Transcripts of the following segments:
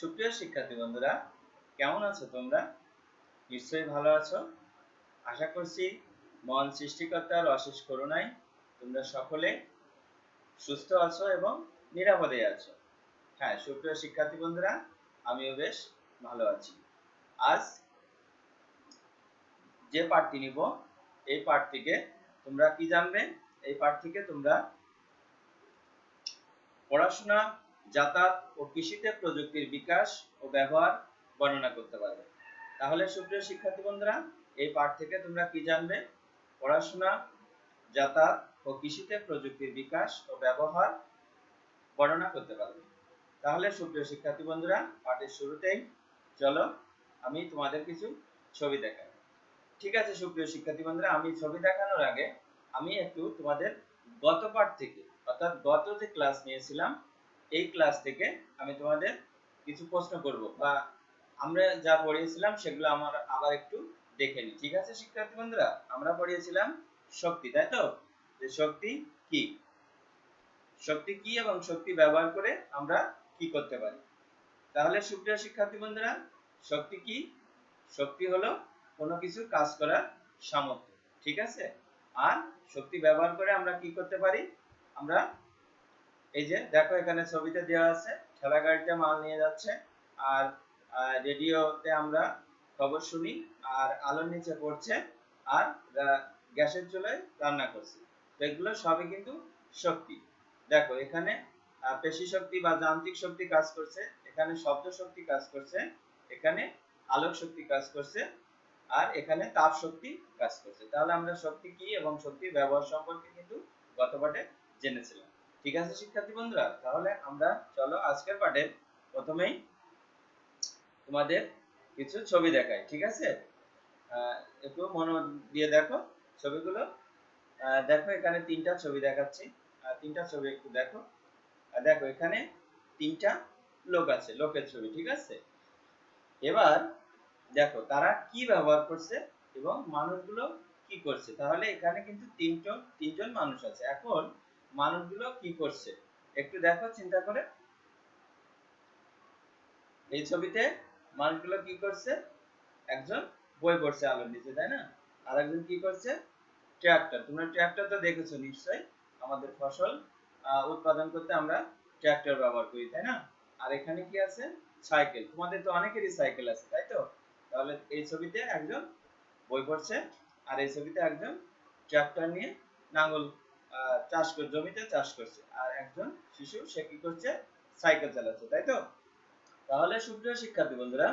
সুপ্রিয় শিক্ষার্থী বন্ধুরা, কেমন আছো তোমরা? নিশ্চয়ই ভালো আছো। আশা করছি মহান সৃষ্টিকর্তার অশেষ করুণায় তোমরা সকলে সুস্থ আছো এবং নিরাপদে আছো। হ্যাঁ সুপ্রিয় শিক্ষার্থী বন্ধুরা, আমিও বেশ ভালো আছি। আজ যে পাঠটি নিব, এই পাঠ থেকে তোমরা কি জানবে? এই পাঠ থেকে তোমরা পড়াশোনা যাতায়াত ও কৃষিতে প্রযুক্তির বিকাশ ও ব্যবহার বর্ণনা করতে পারবে। তাহলে সুপ্রিয় শিক্ষার্থী বন্ধুরা, এই পাঠ থেকে তোমরা কি জানবে? পড়াশোনা, যাতায়াত ও কৃষিতে প্রযুক্তির বিকাশ ও ব্যবহার বর্ণনা করতে পারবে। তাহলে সুপ্রিয় শিক্ষার্থী বন্ধুরা, পাঠের শুরুতেই চলো আমি তোমাদের কিছু ছবি দেখাই। ঠিক আছে সুপ্রিয় শিক্ষার্থী বন্ধুরা, আমি ছবি দেখানোর আগে আমি একটু তোমাদের গত পাঠ থেকে, অর্থাৎ গত যে ক্লাস নিয়েছিলাম এই ক্লাস থেকে আমি তোমাদের কিছু প্রশ্ন করব বা আমরা যা পড়িয়েছিলাম সেগুলো আমার আবার একটু দেখে নিই। ঠিক আছে শিক্ষার্থী বন্ধুরা? আমরা পড়িয়েছিলাম শক্তি, তাই তো? যে শক্তি কি? শক্তি কি এবং শক্তি ব্যবহার করে আমরা কি করতে পারি? তাহলে সুপ্রিয় শিক্ষার্থী বন্ধুরা, শক্তি কি? শক্তি হলো কোনো কিছু কাজ করার সামর্থ্য, ঠিক আছে? আর শক্তি ব্যবহার করে আমরা কি করতে পারি? আমরা এই যে, দেখো এখানে ছবিতে দেওয়া আছে ঠেলা গাড়িতে মাল নিয়ে যাচ্ছে, আর রেডিওতে আমরা খবর শুনি, আর আলোর নিচে পড়ছে, আর গ্যাসের চুলায় রান্না করছি। তো এগুলো সবই কিন্তু শক্তি। দেখো এখানে পেশি শক্তি বা যান্ত্রিক শক্তি কাজ করছে, এখানে শব্দ শক্তি কাজ করছে, এখানে আলোক শক্তি কাজ করছে, আর এখানে তাপ শক্তি কাজ করছে। তাহলে আমরা শক্তি কি এবং শক্তির ব্যবহার সম্পর্কে কিন্তু গত পাঠে জেনেছিলাম। ঠিক আছে, শিক্ষার্থী বন্ধুরা? তাহলে আমরা চলো আজকের পাঠে প্রথমেই তোমাদের কিছু ছবি দেখাই, ঠিক আছে? একটু মনে দিয়ে দেখো ছবিগুলো। দেখো এখানে তিনটা ছবি দেখাচ্ছি। তিনটা ছবি একটু দেখো। দেখো এখানে তিনটা লোক আছে, লোকের ছবি, ঠিক আছে? এবার দেখো তারা কি ব্যবহার করছে এবং মানুষগুলো কি করছে। তাহলে এখানে কিন্তু তিনজন তিনজন মানুষ আছে। এখন মানুষগুলো কি করছে? একটু দেখো, চিন্তা করে। এই ছবিতে মানুষগুলো কি করছে? একজন বই পড়ছে আলোর নিচে, তাই না? আর একজন কি করছে? ট্রাক্টর তোমরা ট্রাক্টর তো দেখেছ নিশ্চয়ই। আমাদের ফসল উৎপাদন করতে আমরা ট্রাক্টর ব্যবহার করি, তাই না? আর এখানে কি আছে? সাইকেল। তোমাদের তো অনেকেরই সাইকেল আছে, তাই তো? তাহলে এই ছবিতে একজন বই পড়ছে, আর এই ছবিতে একজন ট্রাক্টর নিয়ে নাঙ্গল চাষ করে, জমিতে চাষ করছে। আর একজন শিশু, সে কি করছে? সাইকেল চালাচ্ছে, তাই তো? তাহলে সুপ্রিয় শিক্ষার্থী বন্ধুরা,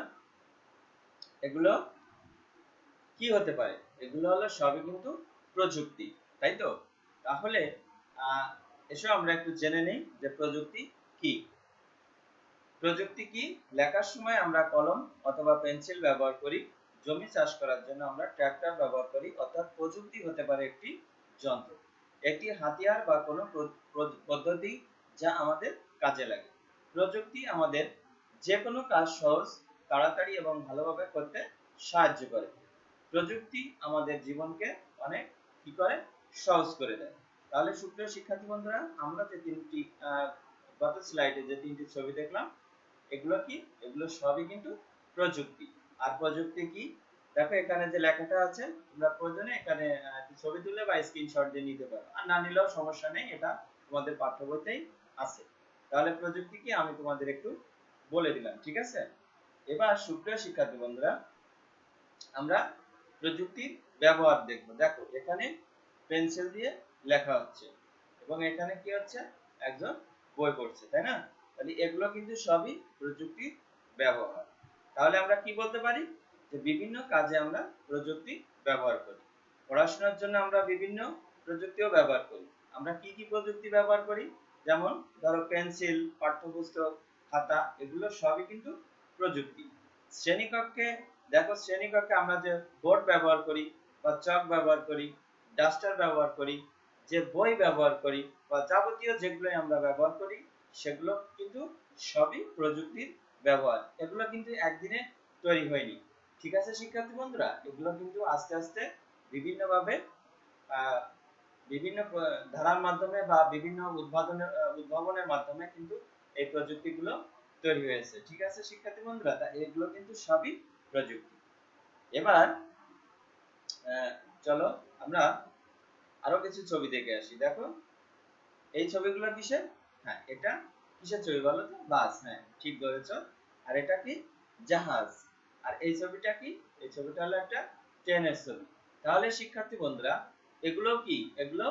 এগুলো কি হতে পারে? এগুলো হলো সবই কিন্তু প্রযুক্তি, তাই তো? তাহলে এসব আমরা একটু জেনে নেই যে প্রযুক্তি কি। প্রযুক্তি কি? লেখার সময় আমরা কলম অথবা পেন্সিল ব্যবহার করি। জমি চাষ করার জন্য আমরা ট্রাক্টর ব্যবহার করি। অর্থাৎ প্রযুক্তি হতে পারে একটি যন্ত্র। একটি হাতিয়ার বা কোনো পদ্ধতি যা আমাদের কাজে লাগে। প্রযুক্তি আমাদের যে কোনো কাজ সহজ, তাড়াতাড়ি এবং ভালোভাবে করতে সাহায্য করে। প্রযুক্তি আমাদের জীবনকে অনেক কি করে? সহজ করে দেয়। তাহলে সুপ্রিয় শিক্ষার্থী বন্ধুরা, আমরা যে তিনটি গত স্লাইডে যে তিনটি ছবি দেখলাম, এগুলো কি? এগুলো সবই কিন্তু প্রযুক্তি। আর প্রযুক্তি কি? দেখো, এখানে যে লেখাটা আছে, তোমরা প্রয়োজনে এখানে ছবি তুলে বা স্ক্রিনশট দিয়ে নিতে পারো। আর না নিলেও সমস্যা নেই, এটা তোমাদের পাঠ্য বইতেই আছে। তাহলে প্রযুক্তি কি আমি তোমাদের একটু বলে দিলাম, ঠিক আছে? এবার সুপ্রিয় শিক্ষার্থী বন্ধুরা, আমরা প্রযুক্তির ব্যবহার দেখব। দেখো, এখানে পেন্সিল দিয়ে লেখা হচ্ছে এবং এখানে কি হচ্ছে? একজন বই পড়ছে, তাই না? তাহলে এগুলো কিন্তু সবই প্রযুক্তির ব্যবহার। তাহলে আমরা কি বলতে পারি? যে বিভিন্ন কাজে আমরা প্রযুক্তি ব্যবহার করি। পড়াশোনার জন্য আমরা বিভিন্ন প্রযুক্তিও ব্যবহার করি। আমরা কি কি প্রযুক্তি ব্যবহার করি? যেমন ধরো পেন্সিল, পাঠ্যপুস্তক, খাতা, এগুলো সবই কিন্তু প্রযুক্তি। শ্রেণীকক্ষে, দেখো শ্রেণীকক্ষে আমরা যে বোর্ড ব্যবহার করি বা চক ব্যবহার করি, ডাস্টার ব্যবহার করি, যে বই ব্যবহার করি বা যাবতীয় যেগুলো আমরা ব্যবহার করি, সেগুলো কিন্তু সবই প্রযুক্তির ব্যবহার। এগুলো কিন্তু একদিনে তৈরি হয়নি। ঠিক আছে, শিক্ষার্থী বন্ধুরা? এগুলো কিন্তু আস্তে আস্তে বিভিন্নভাবে বিভিন্ন ধারার মাধ্যমে বা বিভিন্ন উদ্ভাবনের উদ্ভাবনের মাধ্যমে কিন্তু এই প্রযুক্তিগুলো তৈরি হয়েছে। ঠিক আছে, শিক্ষার্থী বন্ধুরা? তা এগুলো কিন্তু সবই প্রযুক্তি। এবার চলো আমরা আরও কিছু ছবি দেখে আসি। দেখো, এই ছবিগুলো কিসের? হ্যাঁ এটা কিসের ছবি বলো তো? বাস হ্যাঁ ঠিক বলেছ আর এটা কি? জাহাজ। আর এই ছবিটা কি? এই ছবিটা হলো একটা ট্রেনের ছবি। তাহলে শিক্ষার্থী বন্ধুরা, এগুলো কি? এগুলো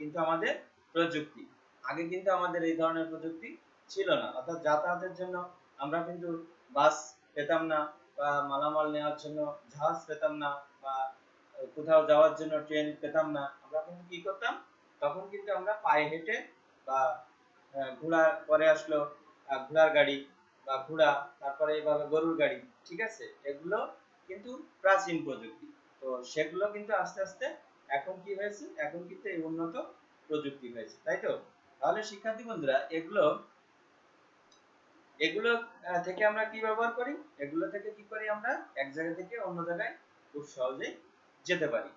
কিন্তু আমাদের প্রযুক্তি। আগে কিন্তু আমাদের এই ধরনের প্রযুক্তি ছিল না। অর্থাৎ যাতায়াতের জন্য আমরা কিন্তু বাস পেতাম না বা মালামাল নেওয়ার জন্য, জাহাজ পেতাম না বা কোথাও যাওয়ার জন্য ট্রেন পেতাম না। আমরা কিন্তু কি করতাম? তখন কিন্তু আমরা পায়ে হেঁটে বা ঘোড়া পরে আসলো ঘোড়ার গাড়ি বা ঘোড়া, তারপরে এইভাবে গরুর গাড়ি ঠিক আছে? এগুলো কিন্তু প্রাচীন প্রযুক্তি। তো সেগুলো কিন্তু আস্তে আস্তে এখন কি হয়েছে? এখন কিন্তু এই উন্নত প্রযুক্তি হয়েছে, তাই তো? তাহলে শিক্ষার্থী বন্ধুরা, এগুলো এগুলো থেকে আমরা কি ব্যবহার করি? এগুলো থেকে কি করি আমরা? এক জায়গা থেকে অন্য জায়গায় খুব সহজেই যেতে পারি।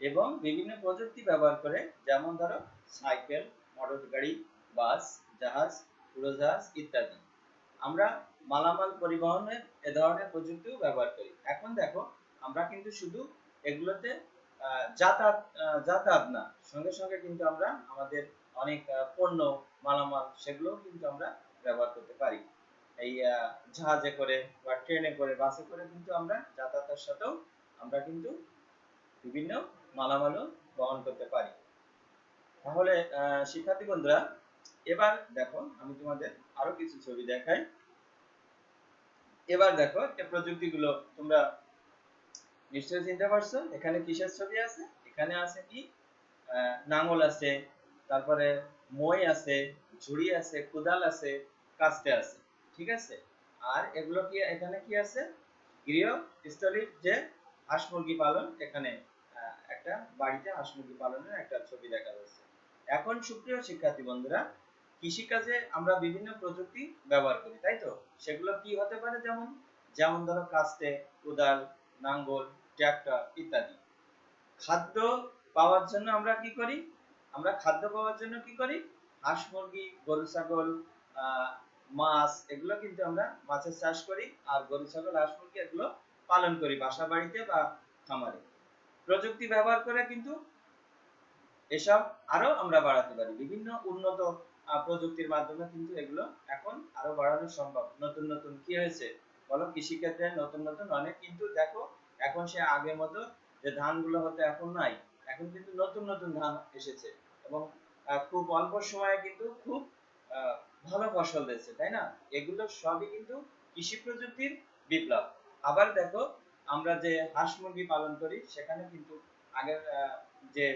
এবং বিভিন্ন প্রযুক্তি ব্যবহার করে, যেমন ধরো, সাইকেল মোটর গাড়ি বাস, জাহাজ, উড়োজাহাজ ইত্যাদি। আমরা মালামাল পরিবহনে এ ধরনের প্রযুক্তিও ব্যবহার করি। এখন দেখো, আমরা কিন্তু শুধু এগুলোতে যাতায়াত যাতায়াত না, সঙ্গে সঙ্গে কিন্তু আমরা আমাদের অনেক পণ্য, মালামাল সেগুলো কিন্তু আমরা ব্যবহার করতে পারি। এই জাহাজে করে বা ট্রেনে করে, বাসে করে কিন্তু আমরা যাতায়াতের সাথেও আমরা কিন্তু বিভিন্ন মালামালও বহন করতে পারি। তাহলে শিক্ষার্থী বন্ধুরা, এবার দেখো, আমি তোমাদের আরও কিছু ছবি দেখাই। এবার দেখো এই প্রযুক্তিগুলো তোমরা নিশ্চয়ই চিনতে পারছ। এখানে কিসের ছবি আছে? এখানে আছে কি? নাঙ্গল আছে, তারপরে মই আছে, ঝুড়ি আছে, কুদাল আছে, কাস্তে আছে, ঠিক আছে? আর এগুলো কি, এখানে কি আছে? গৃহস্থলীর যে হাঁস মুরগি পালন, এখানে একটা বাড়িতে হাঁস মুরগি পালনের একটা ছবি দেখা যাচ্ছে। এখন সুপ্রিয় শিক্ষার্থী বন্ধুরা কৃষিকাজে আমরা বিভিন্ন প্রযুক্তি ব্যবহার করি, তাই তো? সেগুলো কি হতে পারে যেমন যেমন ধরো কাস্তে, কোদাল, নাঙ্গল ট্রাক্টর ইত্যাদি। খাদ্য পাওয়ার জন্য আমরা কি করি? আমরা খাদ্য পাওয়ার জন্য কি করি? হাঁস মুরগি, গরু, ছাগল মাছ, এগুলো কিন্তু আমরা মাছের চাষ করি আর গরু, ছাগল, হাঁস মুরগি এগুলো পালন করি বাসা বাড়িতে বা খামারে। প্রযুক্তি ব্যবহার করে কিন্তু এসব আরও আমরা বাড়াতে পারি। বিভিন্ন উন্নত প্রযুক্তির মাধ্যমে কিন্তু এগুলো এখন আরও বাড়ানো সম্ভব। নতুন নতুন কি হয়েছে? বলো কৃষি ক্ষেত্রে নতুন নতুন অনেক কিন্তু দেখো, এখন সে আগের মতো যে ধানগুলো হতো এখন নাই। এখন কিন্তু নতুন নতুন ধান এসেছে এবং খুব অল্প সময়ে কিন্তু খুব ভালো ফসল দিচ্ছে তাই না? এগুলো সবই কিন্তু কৃষি প্রযুক্তির বিপ্লব। আবার দেখো, আমরা যে হাঁস মুরগি পালন করি, সেখানে কিন্তু আগের যে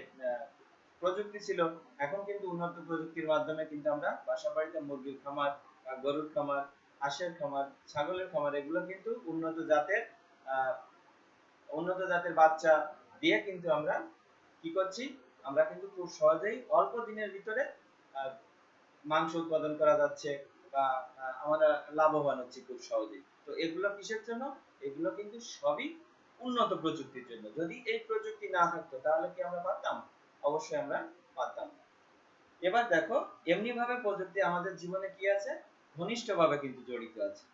প্রযুক্তি ছিল, এখন কিন্তু উন্নত প্রযুক্তির মাধ্যমে কিন্তু আমরা বাসা বাড়িতে মুরগির খামার গরুর খামার, হাঁসের খামার, ছাগলের খামার, এগুলো কিন্তু উন্নত জাতের উন্নত জাতের বাচ্চা দিয়ে কিন্তু আমরা কি করছি, আমরা কিন্তু খুব সহজেই অল্প দিনের ভিতরে মাংস উৎপাদন করা যাচ্ছে বা আমরা লাভবান হচ্ছি খুব সহজেই। তো এগুলো কিসের জন্য? এগুলো কিন্তু সবই উন্নত প্রযুক্তির জন্য। যদি এই প্রযুক্তি না থাকতো, তাহলে কি আমরা পারতাম? অবশ্যই আমরা পারতাম। এবার দেখো এমনি ভাবে প্রযুক্তি আমাদের জীবনে কি আছে? ঘনিষ্ঠভাবে কিন্তু জড়িত আছে।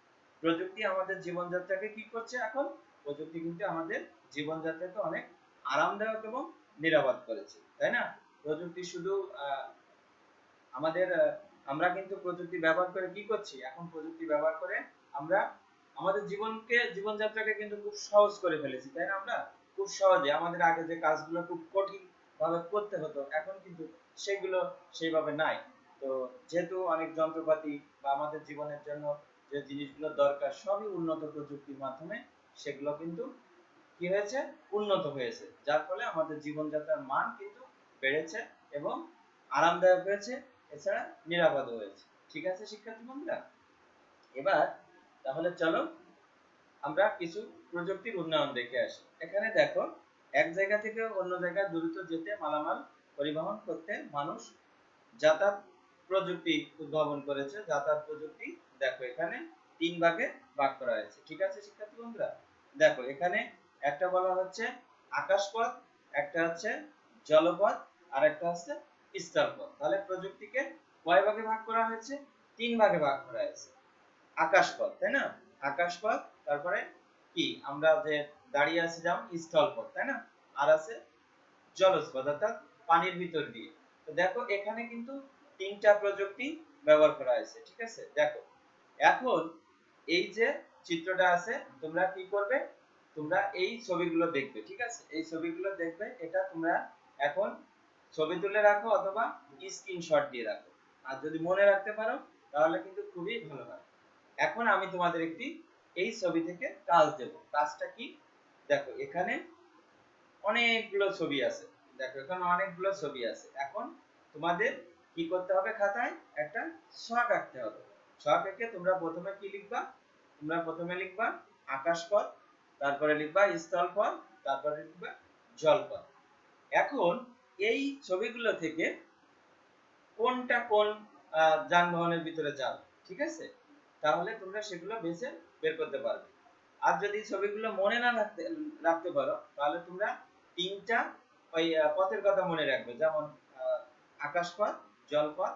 প্রযুক্তি আমাদের জীবনযাত্রাকে কি করছে এখন? প্রযুক্তি কিন্তু আমাদের জীবনযাত্রাকে অনেক আরামদায়ক এবং নিরাপদ করেছে, তাই না? প্রযুক্তি শুধু আমাদের আমরা কিন্তু প্রযুক্তি ব্যবহার করে কি করছি? এখন প্রযুক্তি ব্যবহার করে আমরা আমাদের জীবনকে, জীবনযাত্রাকে কিন্তু খুব সহজ করে ফেলেছি, তাই না আমরা? খুব সহজে, আমাদের আগে যে কাজগুলো খুব কঠিন ভাবে করতে হতো, এখন কিন্তু সেগুলো সেইভাবে নাই। তো যেহেতু অনেক যন্ত্রপাতি বা আমাদের জীবনের জন্য যে জিনিসগুলো দরকার সবই উন্নত প্রযুক্তির মাধ্যমে, সেগুলো কিন্তু কি হয়েছে? উন্নত হয়েছে। যার ফলে আমাদের জীবনযাত্রার মান কিন্তু বেড়েছে এবং আরামদায়ক হয়েছে, এছাড়া নিরাপদ হয়েছে। ঠিক আছে, শিক্ষার্থী বন্ধুরা? এবার তাহলে চলো আমরা কিছু প্রযুক্তির উন্নয়ন দেখে আসি। এখানে দেখো এক জায়গা থেকে অন্য জায়গায় দ্রুত যেতে, মালামাল পরিবহন করতে মানুষ যাতায়াত প্রযুক্তি উদ্ভাবন করেছে। যাতায়াত প্রযুক্তি, দেখো এখানে তিন ভাগে ভাগ করা হয়েছে। ঠিক আছে শিক্ষার্থী বন্ধুরা? দেখো এখানে একটা বলা হচ্ছে আকাশপথ, একটা হচ্ছে জলপথ, আর একটা হচ্ছে স্থলপথ। তাহলে প্রযুক্তিকে কয় ভাগে ভাগ করা হয়েছে? তিন ভাগে ভাগ করা হয়েছে। আকাশপথ, তাই না? আকাশপথ, তারপরে কি? আমরা যে দাঁড়িয়ে আছি যেমন স্থলপথ তাই না? আর আছে জলপথ অর্থাৎ পানির ভিতর দিয়ে। তো দেখো, এখানে কিন্তু তিনটা প্রযুক্তি ব্যবহার করা হয়েছে, ঠিক আছে? দেখো, এখন এই যে চিত্রটা আছে, তোমরা কি করবে? তোমরা এই ছবিগুলো দেখবে, ঠিক আছে? এই ছবিগুলো দেখবে, এটা তোমরা এখন ছবি তুলে রাখো অথবা স্ক্রিনশট দিয়ে রাখো। আর যদি মনে রাখতে পারো, তাহলে কিন্তু খুবই ভালো হয়। এখন আমি তোমাদের একটি এই ছবি থেকে কাজ দেব। কাজটা কি? দেখো, এখানে অনেকগুলো ছবি আছে। দেখো, এখানে অনেকগুলো ছবি আছে। এখন তোমাদের কি করতে হবে খাতায়? একটা ছক আঁকতে হবে। ছক এঁকে তোমরা প্রথমে কি লিখবা? তোমরা প্রথমে লিখবা আকাশপথ তারপরে লিখবা স্থলপথ তারপরে লিখবা জলপথ এখন এই ছবিগুলো থেকে কোনটা কোন যানবাহনের ভিতরে যাবে ঠিক আছে? তাহলে তোমরা সেগুলো বেছে বের করতে পারবে। আর যদি ছবিগুলো মনে না রাখতে রাখতে পারো, তাহলে তোমরা তিনটা ওই পথের কথা মনে রাখবে, যেমন আকাশপথ, জলপথ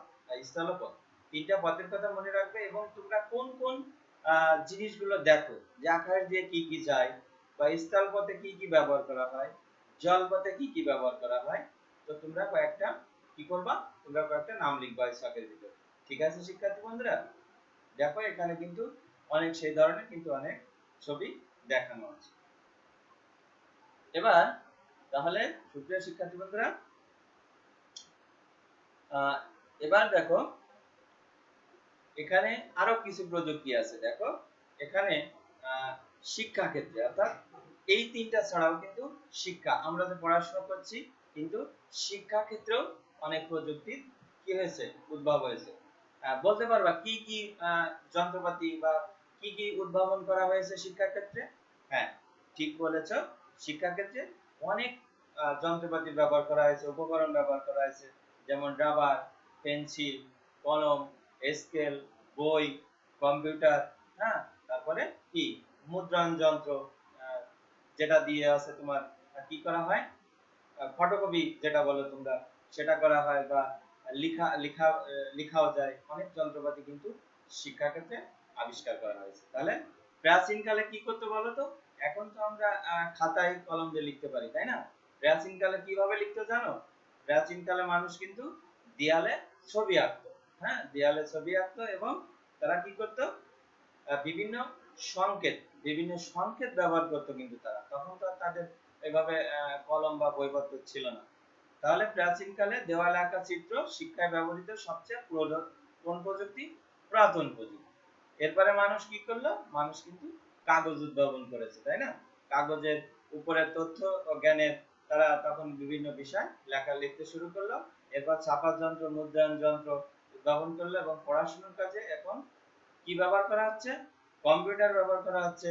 স্থলপথ। তিনটা পথের কথা মনে রাখবে এবং তোমরা কোন কোন জিনিসগুলো দেখো, যে আকাশ দিয়ে কি কি যায়, বা স্থলপথে কি কি ব্যবহার করা হয়, জলপথে কি কি ব্যবহার করা হয়, তো তোমরা কয়েকটা কি করবা, তোমরা কয়েকটা নাম লিখবা এই ছকের ভিতরে। ঠিক আছে, শিক্ষার্থী বন্ধুরা? দেখো, এখানে কিন্তু অনেক সেই ধরনের কিন্তু অনেক ছবি দেখানো আছে। এবার তাহলে সুপ্রিয় শিক্ষার্থী বন্ধুরা এবার দেখো, এখানে আরও কিছু প্রযুক্তি আছে। দেখো, এখানে শিক্ষা ক্ষেত্রে অর্থাৎ এই তিনটা ছাড়াও কিন্তু শিক্ষা। আমরা যে পড়াশোনা করছি, কিন্তু শিক্ষা ক্ষেত্রেও অনেক প্রযুক্তির কি হয়েছে, উদ্ভব হয়েছে। বলতে পারবা কি কি যন্ত্রপাতি বা কি কি উদ্ভাবন করা হয়েছে শিক্ষা ক্ষেত্রে হ্যাঁ ঠিক বলেছ। শিক্ষা ক্ষেত্রে অনেক যন্ত্রপাতি ব্যবহার করা হয়েছে, উপকরণ ব্যবহার করা হয়েছে, যেমন রাবার, পেন্সিল, কলম, স্কেল, বই, কম্পিউটার হ্যাঁ তারপরে কি? মুদ্রণ যন্ত্র যেটা দিয়ে আছে তোমার কি করা হয়? ফটোকপি যেটা বলো তোমরা, সেটা করা হয় বা লিখা লিখা লিখাও যায়। অনেক যন্ত্রপাতি কিন্তু শিক্ষা ক্ষেত্রে আবিষ্কার করা হয়েছে। তাহলে প্রাচীন কালে কি করতে বলো তো এখন তো আমরা খাতায় কলম দিয়ে লিখতে পারি, তাই না? প্রাচীন কালে কীভাবে লিখতো জানো? প্রাচীন কালে মানুষ কিন্তু দেয়ালে ছবি আঁকতো হ্যাঁ? দেয়ালে ছবি আঁকতো এবং তারা কি করতো? বিভিন্ন সংকেত বিভিন্ন সংকেত ব্যবহার করতো কিন্তু তারা। তখন তো তাদের এভাবে কলম বা বইপত্র ছিল না। তাহলে প্রাচীনকালে দেওয়ালে আঁকা চিত্র শিক্ষায় ব্যবহৃত সবচেয়ে কোন প্রযুক্তি? পুরাতন প্রযুক্তি। এরপরে মানুষ কি করল? মানুষ কিন্তু কাগজ উদ্ভাবন করেছে, তাই না? কাগজের উপরে তথ্য ও জ্ঞানের তারা তখন বিভিন্ন বিষয় লেখা লিখতে শুরু করল, এরপর ছাপার যন্ত্র মুদ্রায়ন যন্ত্র উদ্ভাবন করল এবং পড়াশোনার কাজে এখন কি ব্যবহার করা হচ্ছে? কম্পিউটার ব্যবহার করা হচ্ছে,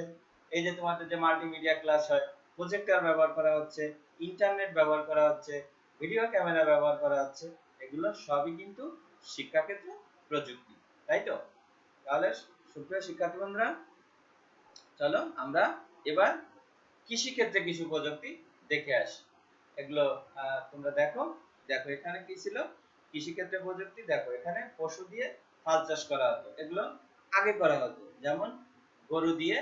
এই যে তোমাদের যে মাল্টিমিডিয়া ক্লাস হয় প্রজেক্টর ব্যবহার করা হচ্ছে ইন্টারনেট ব্যবহার করা হচ্ছে ভিডিও ক্যামেরা ব্যবহার করা হচ্ছে, এগুলো সবই কিন্তু শিক্ষাক্ষেত্রে প্রযুক্তি, তাই তো? তাহলে সুপ্রিয় শিক্ষার্থী বন্ধুরা চলো আমরা এবার কৃষি ক্ষেত্রে কিছু প্রযুক্তি দেখে আসি। এগুলো তোমরা দেখো। দেখো এখানে কি ছিল? কৃষি ক্ষেত্রে প্রযুক্তি দেখো এখানে পশু দিয়ে হাল চাষ করা হতো। এগুলো আগে করা হতো। যেমন গরু দিয়ে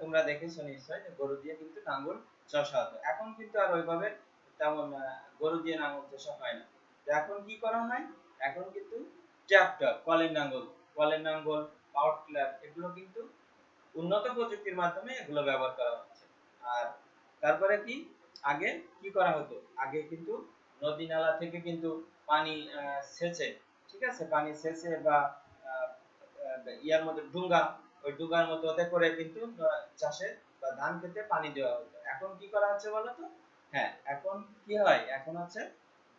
তোমরা দেখেছ নিশ্চয় গরু দিয়ে কিন্তু নাঙ্গল চষা হতো। এখন কিন্তু আর ওইভাবে তেমন গরু দিয়ে নাঙ্গল চষা হয় না। এখন কি করা হয়? এখন কিন্তু ট্রাক্টর কলের নাঙ্গল। কলের নাঙ্গল পাওয়ার টিলার এগুলো কিন্তু উন্নত প্রযুক্তির মাধ্যমে এগুলো ব্যবহার করা হচ্ছে। আর তারপরে কি? আগে কি করা হতো? আগে কিন্তু নদী নালা থেকে কিন্তু পানি সেচে, ঠিক আছে? পানি সেচে বা ইয়ার মধ্যে ডুঙ্গা, ওই ডুঙ্গার মতো ওতে করে কিন্তু চাষে বা ধান খেতে পানি দেওয়া হতো। এখন কি করা হচ্ছে বলো তো? হ্যাঁ এখন কি হয়? এখন হচ্ছে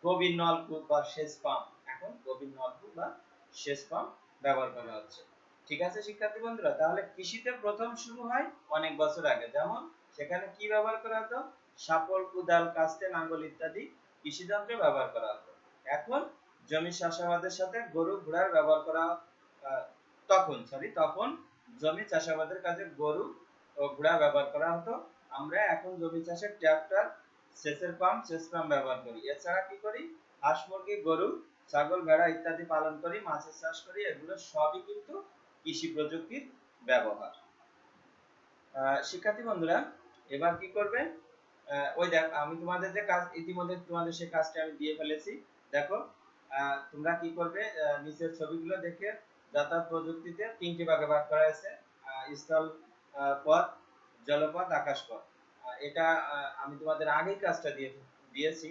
গভীর নলকূপ বা সেচ পাম্প। এখন গভীর নলকূপ বা সেচ পাম্প ব্যবহার করা হচ্ছে। ঠিক আছে শিক্ষার্থী বন্ধুরা? তাহলে কৃষিতে প্রথম শুরু হয় অনেক বছর আগে। যেমন সেখানে কি ব্যবহার করা হতো? সাপল কুদাল কাস্তে নাঙ্গল ইত্যাদি কৃষি যন্ত্র ব্যবহার করা হতো। এখন জমি চাষাবাদের সাথে গরু ঘোড়ার ব্যবহার করা তখন সরি তখন জমি চাষাবাদের কাজে গরু ও ঘোড়া ব্যবহার করা হতো। আমরা এখন জমি চাষে ট্রাক্টর সেচের পাম্প, সেচ পাম্প ব্যবহার করি। এছাড়া কি করি? হাঁস, মুরগি, গরু, ছাগল, ভেড়া ইত্যাদি পালন করি, মাছের চাষ করি, এগুলো সবই কিন্তু কৃষি প্রযুক্তির ব্যবহার। শিক্ষার্থী বন্ধুরা এবার কি করবে? ওই দেখ আমি তোমাদের যে কাজ ইতিমধ্যে তোমাদের সেই কাজটা আমি দিয়ে ফেলেছি। দেখো তোমরা কি করবে? নিচের ছবিগুলো দেখে যাতায়াত প্রযুক্তিতে তিনটি ভাগে ভাগ করা হয়েছে। আহ, স্থল পথ জলপথ আকাশপথ। আহ, এটা আমি তোমাদের আগেই কাজটা দিয়ে দিয়েছি।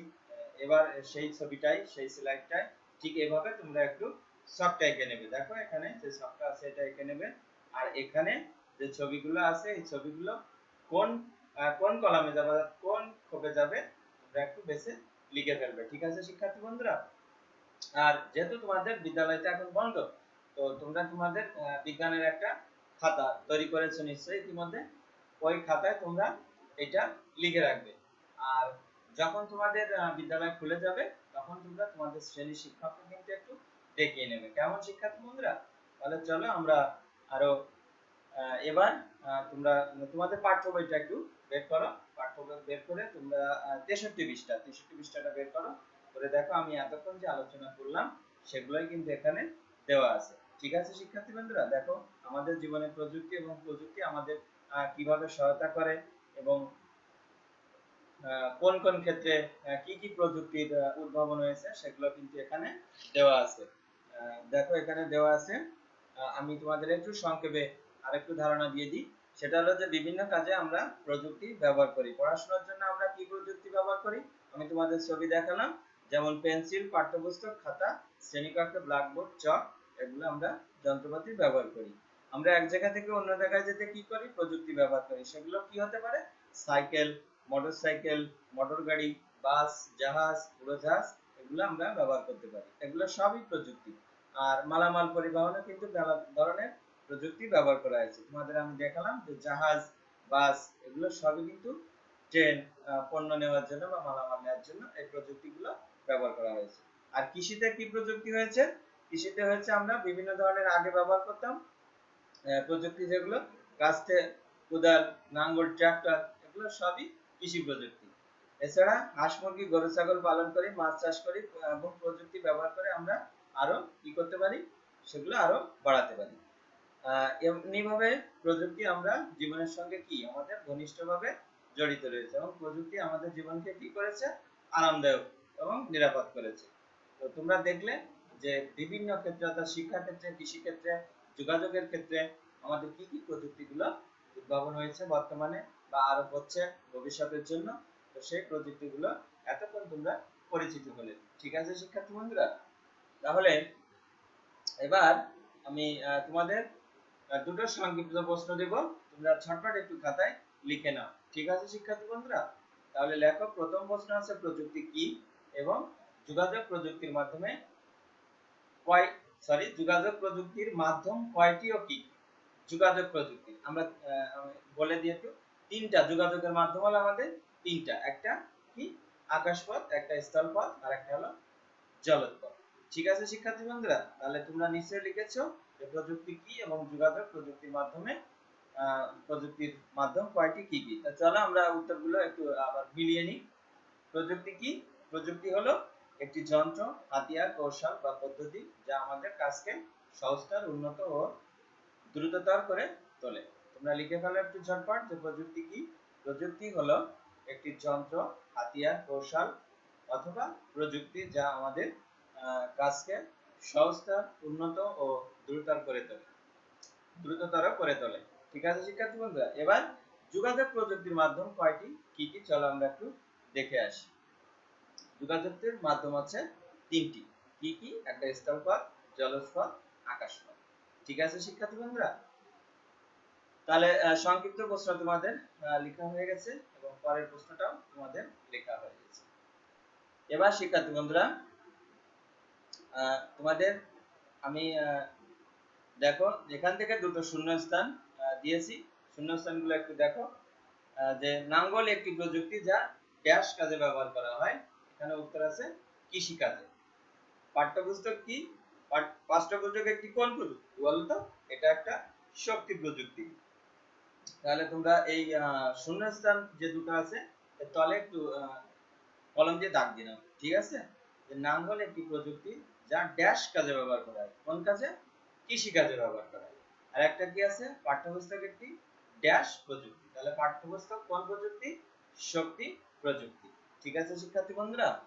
এবার সেই ছবিটাই সেই স্লাইডটাই ঠিক এভাবে তোমরা একটু শখটা এঁকে নেবে। দেখো এখানে যে শখটা আছে এটা এঁকে নেবে। আর এখানে যে ছবিগুলো আছে, এই ছবিগুলো কোন কোন কলামে যাবে, কোন খোপে যাবে, তোমরা একটু বেছে লিখে ফেলবে। ঠিক আছে, শিক্ষার্থী বন্ধুরা? আর যেহেতু তোমাদের বিদ্যালয়টা এখন বন্ধ, তো তোমরা তোমাদের বিজ্ঞানের একটা খাতা তৈরি করেছ নিশ্চয়ই ইতিমধ্যে। ওই খাতায় তোমরা এটা লিখে রাখবে। আর যখন তোমাদের বিদ্যালয় খুলে যাবে, তখন তোমরা তোমাদের শ্রেণি শিক্ষককে কিন্তু একটু দেখিয়ে নেবে। কেমন শিক্ষার্থী বন্ধুরা? তাহলে চলো আমরা আরও এবার তোমরা, তোমাদের পাঠ্য বইটা একটু বের করো। পাঠ্য বই বের করে তোমরা তেষট্টি পৃষ্ঠা, তেষট্টি পৃষ্ঠাটা বের করো। করে দেখো আমি এতক্ষণ যে আলোচনা করলাম, সেগুলোই কিন্তু এখানে দেওয়া আছে। ঠিক আছে শিক্ষার্থী বন্ধুরা? দেখো, আমাদের জীবনে প্রযুক্তি এবং প্রযুক্তি আমাদের কীভাবে সহায়তা করে এবং কোন কোন ক্ষেত্রে কি কি প্রযুক্তির উদ্ভাবন হয়েছে, সেগুলো কিন্তু এখানে দেওয়া আছে। দেখো এখানে দেওয়া আছে আমি তোমাদের একটু সংক্ষেপে আরেকটু ধারণা দিয়ে দিই। সেটা হলো যে বিভিন্ন কাজে আমরা প্রযুক্তি ব্যবহার করি। পড়াশোনার জন্য আমরা কি প্রযুক্তি ব্যবহার করি? আমি তোমাদের ছবি দেখালাম, যেমন পেন্সিল, পাঠ্যপুস্তক, খাতা, শ্রেণীকক্ষে, ব্ল্যাকবোর্ড, চক, এগুলো আমরা যন্ত্রপাতি ব্যবহার করি। আমরা এক জায়গা থেকে অন্য জায়গায় যেতে কি করি? প্রযুক্তি ব্যবহার করি। সেগুলো কি হতে পারে? সাইকেল, মোটরসাইকেল, মোটর গাড়ি, বাস, জাহাজ, উড়োজাহাজ, এগুলো আমরা ব্যবহার করতে পারি। এগুলো সবই প্রযুক্তি। আর মালামাল পরিবহনে কিন্তু ধরনের প্রযুক্তি ব্যবহার করা হয়েছে। তোমাদের আমি দেখালাম যে জাহাজ, বাস, এগুলো সবই কিন্তু ট্রেন পণ্য নেওয়ার জন্য বা মালামাল নেওয়ার জন্য এই প্রযুক্তিগুলো ব্যবহার করা হয়েছে। আর কৃষিতে কি প্রযুক্তি হয়েছে? কৃষিতে হয়েছে আমরা বিভিন্ন ধরনের আগে ব্যবহার করতাম প্রযুক্তি যেগুলো কাস্তে কোদাল, নাঙ্গল, ট্রাক্টর, এগুলো সবই কৃষি প্রযুক্তি। এছাড়া হাঁস, মুরগি, গরু, ছাগল পালন করি, মাছ চাষ করি এবং প্রযুক্তি ব্যবহার করে আমরা আরও কি করতে পারি? সেগুলো আরও বাড়াতে পারি। এমনিভাবে প্রযুক্তি আমরা জীবনের সঙ্গে কি? আমাদের ঘনিষ্ঠভাবে জড়িত রয়েছে এবং প্রযুক্তি আমাদের জীবনকে কি করেছে? আরামদায়ক এবং নিরাপদ করেছে। তো তোমরা দেখলে যে বিভিন্ন ক্ষেত্রে অর্থাৎ শিক্ষা ক্ষেত্রে কৃষি ক্ষেত্রে যোগাযোগের ক্ষেত্রে আমাদের কি কি প্রযুক্তিগুলো উদ্ভাবন হয়েছে বর্তমানে বা আরও হচ্ছে ভবিষ্যতের জন্য? তো সেই প্রযুক্তিগুলো এতক্ষণ তোমরা পরিচিত হলে। ঠিক আছে, শিক্ষার্থী বন্ধুরা? তাহলে এবার আমি তোমাদের দুটো সংক্ষিপ্ত প্রশ্ন দেব। তোমরা ঝটপট একটু খাতায় লিখে নাও। ঠিক আছে, শিক্ষার্থী বন্ধুরা? তাহলে লেখো, প্রথম প্রশ্ন আছে, প্রযুক্তি কি? এবং যোগাযোগ প্রযুক্তির মাধ্যমে কয় সরি যোগাযোগ প্রযুক্তির মাধ্যম কয়টি ও কি? যোগাযোগ প্রযুক্তি। আমরা বলে দিয়ে একটু। তিনটা, যোগাযোগের মাধ্যম হলো আমাদের তিনটা। একটা কি? আকাশপথ, একটা স্থলপথ আর একটা হলো জলপথ। ঠিক আছে, শিক্ষার্থী বন্ধুরা? তাহলে তোমরা নিশ্চয়ই লিখেছো যে প্রযুক্তি কি এবং যোগাযোগ প্রযুক্তির মাধ্যমে প্রযুক্তির মাধ্যম কয়টি, কি কি? তা চলো আমরা উত্তরগুলো একটু আবার মিলিয়ে নিই। প্রযুক্তি কি? প্রযুক্তি হলো একটি যন্ত্র, হাতিয়ার, কৌশল বা পদ্ধতি যা আমাদের কাজকে সহজতর, উন্নত ও দ্রুততর করে তোলে। তোমরা লিখে ফেলো একটু ঝটপট যে প্রযুক্তি কি? প্রযুক্তি হলো একটি যন্ত্র, হাতিয়ার, কৌশল অথবা প্রযুক্তি যা আমাদের কাজকে সহজতর উন্নত ও দ্রুততর করে তোলে। দ্রুততর করে তোলে। ঠিক আছে, শিক্ষার্থী বন্ধুরা? এবার যোগাযোগ প্রযুক্তির মাধ্যম কয়টি? কি কি? চলো আমরা একটু দেখে আসি। যোগাযোগের মাধ্যম আছে তিনটি। কি কি? একটা স্থলপথ জলপথ আকাশপথ ঠিক আছে, শিক্ষার্থী বন্ধুরা? তাহলে সংক্ষিপ্ত প্রশ্ন তোমাদের লেখা হয়ে গেছে এবং পরের প্রশ্নটাও তোমাদের লেখা হয়ে গেছে। এবার শিক্ষার্থী বন্ধুরা তোমাদের আমি দেখো এখান থেকে দুটো শূন্যস্থান দিয়েছি, শূন্যস্থানগুলো একটু দেখো যে নাঙ্গল একটি প্রযুক্তি যা ড্যাশ কাজে ব্যবহার করা হয়। এখানে উত্তর আছে, কৃষি কাজে। পাঠ্যপুস্তক কি? পাঠ- পাঠ্যপুস্তক একটি কোন প্রযুক্তি? বলতো, এটা একটা শক্তি প্রযুক্তি। তাহলে তোমরা এই শূন্যস্থান যে দুটো আছে তলে একটু কলম দিয়ে দাগ নাও, ঠিক আছে? নাঙ্গল একটি প্রযুক্তি যা ড্যাশ কাজে ব্যবহার করা হয়। কোন কাজে? কৃষি কাজে ব্যবহার করা হয়। আর একটা কি আছে? পাঠ্যপুস্তক একটি ড্যাশ প্রযুক্তি। তাহলে পাঠ্যপুস্তক কোন প্রযুক্তি? শক্তি প্রযুক্তি। ঠিক আছে শিক্ষার্থী বন্ধুরা?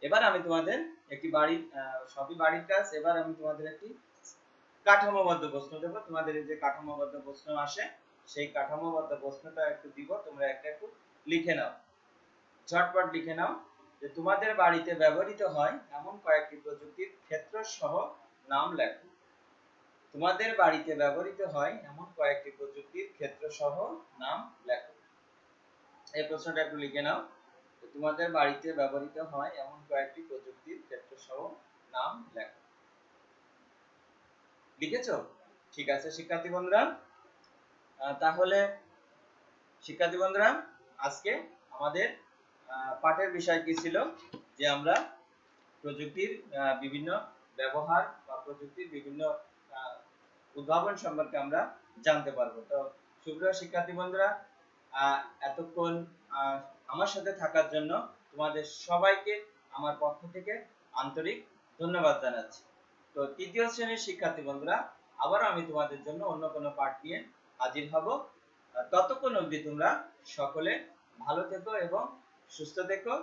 এবার আমি তোমাদের একটি আহ, সবই বাড়ির কাজ। এবার আমি তোমাদের একটি কাঠামোবদ্ধ প্রশ্ন দেবো। তোমাদের যে কাঠামোবদ্ধ প্রশ্ন আসে সেই কাঠামোবদ্ধ প্রশ্নটা একটু দিব। তোমরা একটা একটু লিখে নাও। ঝটপট লিখে নাও। যে তোমাদের বাড়িতে ব্যবহৃত হয় এমন কয়েকটি প্রযুক্তির ক্ষেত্র সহ নাম লেখো। তোমাদের বাড়িতে ব্যবহৃত হয় এমন কয়েকটি প্রযুক্তির ক্ষেত্র সহ নাম লেখো। এই প্রশ্নটা একটু লিখে নাও। তোমাদের বাড়িতে ব্যবহৃত হয় এমন কয়েকটি প্রযুক্তির ক্ষেত্র সহ নাম লেখো। লিখেছো? ঠিক আছে, শিক্ষার্থী বন্ধুরা। তাহলে, শিক্ষার্থী বন্ধুরা, আজকে আমাদের পাঠের বিষয় কি ছিল? যে আমরা প্রযুক্তির বিভিন্ন ব্যবহার বা প্রযুক্তির বিভিন্ন উদ্ভাবন সম্পর্কে আমরা জানতে পারব। তো সুপ্রিয় শিক্ষার্থী বন্ধুরা এতক্ষণ আমার সাথে থাকার জন্য তোমাদের সবাইকে আমার পক্ষ থেকে আন্তরিক ধন্যবাদ জানাচ্ছি। তো তৃতীয় শ্রেণির শিক্ষার্থী বন্ধুরা, আবারও আমি তোমাদের জন্য অন্য কোনো পাঠ নিয়ে হাজির হব। ততক্ষণ অবধি তোমরা সকলে ভালো থেকো এবং সুস্থ থেকো।